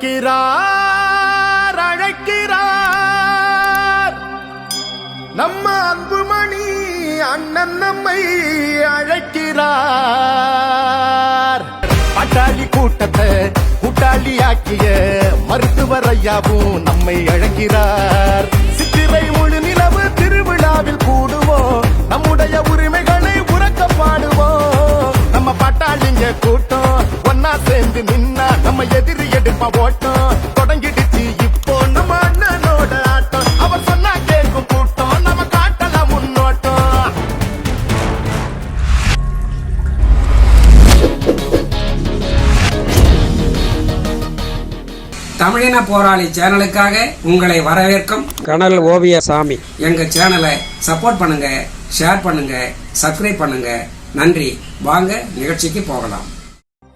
அழைக்கிறார் அழைக்கிறார். நம்ம அன்புமணி அண்ணன் நம்மை அழைக்கிறார். பட்டாளி கூட்டத்தை கூட்டாளி ஆக்கிய மருத்துவர் ஐயாவும் நம்மை அழைக்கிறார். சித்திரை முழு நிலவு திருவிழாவில் கூடுவோம். நம்முடைய உரிமைகளை உறக்க பாடுவோம். நம்ம பட்டாளிங்க கூட்டம் ஒன்னா சேர்ந்து நின்னா நம்ம எதிரி எடுப்ப ஓட்டம். தொடங்கிடுச்சு இப்போ நம்ம அண்ணனோட ஆட்டம். அவர் சொன்னா கேட்கும் கூட்டம். நம்ம காட்டலாம் முன்னோட்டம். தமிழின போராளி சேனலுக்காக உங்களை வரவேற்கும் கனல் ஓவிய சாமி. எங்க சேனலை சப்போர்ட் பண்ணுங்க ஷேர் பண்ணுங்க சப்ஸ்கிரைப் பண்ணுங்க. நன்றி. வாங்க நிகழ்ச்சிக்கு போகலாம்.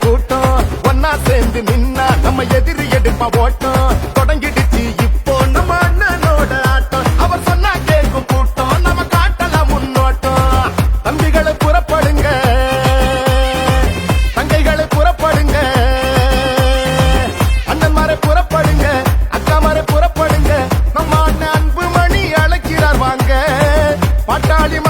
கூட்டம். ஒன்னா சேர்ந்து நின்னா நம்ம எதிரி எடுப்ப ஓட்டம். தொடங்கிடுச்சு இப்போ நம்ம அண்ணனோட ஆட்டம். அவர் சொன்னா கேட்கும் கூட்டம். நம்ம காட்டலாம் முன்னோட்டம். தம்பிகளை புறப்படுங்க. தங்கைகளை புறப்படுங்க. அண்ணன் மாற புறப்படுங்க. அக்கா மாற புறப்படுங்க. நம்ம அண்ணன் அன்பு மணி அழைக்கிறார் வாங்க. பாட்டாளி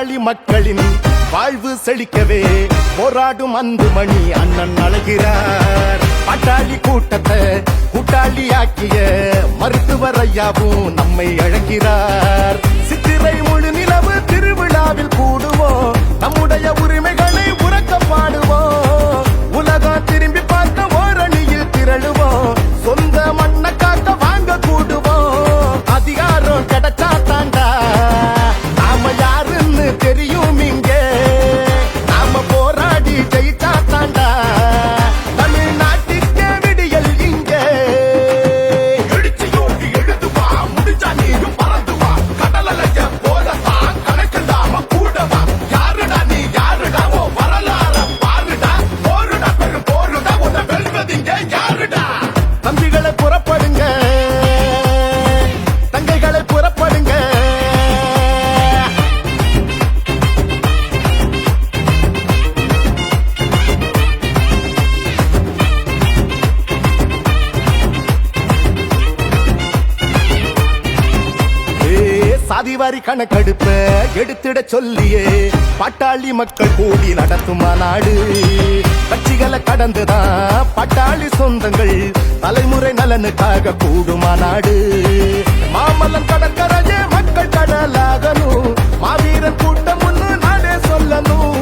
பட்டாளி மக்களின் வாழ்வு செழிக்கவே போராடும் அன்பு மணி அண்ணன் அழகிறார். பட்டாளி கூட்டத்தை கூட்டாளி ஆக்கிய மருத்துவர் ஐயாவும் நம்மை அழைக்கிறார் சித்திரை முழு நிலவு திருவிழாவில் கூடுவோம். வரி கணக்கெடுப்ப எடுத்திட சொல்லியே. பட்டாளி மக்கள் கூடி நடத்தும் மாநாடு. கட்சிகளை கடந்துதான் பட்டாளி சொந்தங்கள் தலைமுறை நலனுக்காக கூடும் மாநாடு. மாமல்லம் கடற்கரையே மக்கள் கடலாகணும். மாவீரன் கூட்டம் ஒண்ணு நாடே சொல்லணும்.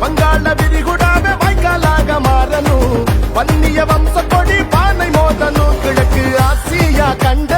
வங்காள விரிகுடாக வாய்க்காலாக மாறணும். வன்னிய வம்ச கொடி பானை மோதணும். கிழக்கு ஆசியா கண்ட